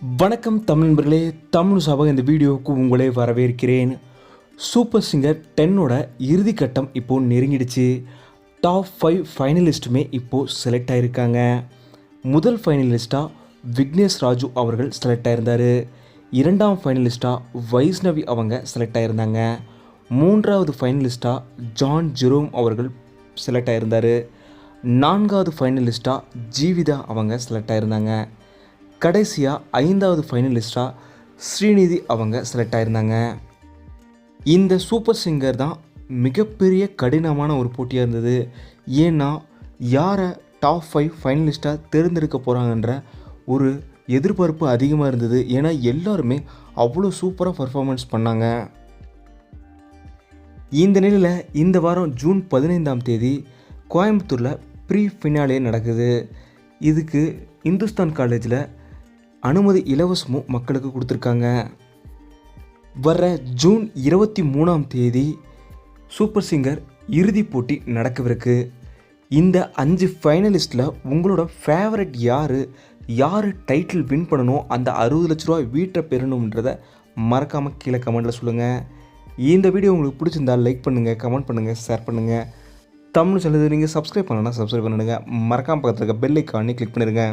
வணக்கம் தமிழ் நண்பர்களே தமிழ் சபா இந்த வீடியோவுக்கு உங்களே வரவேற்கிறேன். சூப்பர் சிங்கர் டென்னோட இறுதிக்கட்டம் இப்போது நெருங்கிடுச்சு. டாப் ஃபைவ் ஃபைனலிஸ்ட்டுமே இப்போது செலக்ட் ஆகியிருக்காங்க முதல் ஃபைனலிஸ்ட்டாக விக்னேஷ் ராஜு அவர்கள் செலக்ட் ஆகிருந்தார் இரண்டாம் ஃபைனலிஸ்ட்டாக வைஷ்ணவி அவங்க செலக்ட் ஆகிருந்தாங்க மூன்றாவது ஃபைனலிஸ்ட்டாக ஜான் ஜெரோம் அவர்கள் செலக்ட் ஆகிருந்தார் நான்காவது ஃபைனலிஸ்ட்டாக ஜீவிதா அவங்க செலக்ட் ஆகிருந்தாங்க கடைசியாக ஐந்தாவது ஃபைனலிஸ்ட்டாக ஸ்ரீநிதி அவங்க செலக்ட் ஆயிருந்தாங்க. இந்த சூப்பர் சிங்கர் தான் மிகப்பெரிய கடினமான ஒரு போட்டியாக இருந்தது. ஏன்னா யாரை டாப் ஃபைவ் ஃபைனலிஸ்ட்டாக தேர்ந்தெடுக்க போகிறாங்கன்ற ஒரு எதிர்பார்ப்பு அதிகமாக இருந்தது. ஏன்னா எல்லாருமே அவ்வளோ சூப்பராக பர்ஃபார்மன்ஸ் பண்ணாங்க. இந்த நிலையில் இந்த வாரம் ஜூன் பதினைந்தாம் தேதி கோயம்புத்தூரில் ப்ரீ ஃபினாலே நடக்குது. இதுக்கு இந்துஸ்தான் காலேஜில் அனுமதி இலவசமும் மக்களுக்கு கொடுத்துருக்காங்க. வர ஜூன் இருபத்தி மூணாம் தேதி சூப்பர் சிங்கர் இறுதிப் போட்டி நடக்கவிருக்கு. இந்த அஞ்சு ஃபைனலிஸ்ட்டில் உங்களோட ஃபேவரட் யார் யார் டைட்டில் வின் பண்ணணும் அந்த அறுபது லட்ச ரூபா வீட்டை பெறணுன்றதை மறக்காமல் கீழே கமெண்ட்டில் சொல்லுங்கள் இந்த வீடியோ உங்களுக்கு பிடிச்சிருந்தா லைக் பண்ணுங்கள் கமெண்ட் பண்ணுங்கள் ஷேர் பண்ணுங்கள் தமிழ் சொல்லுது நீங்கள் சப்ஸ்கிரைப் பண்ணலன்னா சப்ஸ்கிரைப் பண்ணிடுங்க. மறக்காமல் பக்கத்தில் இருக்க பெல் ஐக்கானே கிளிக் பண்ணிடுங்க.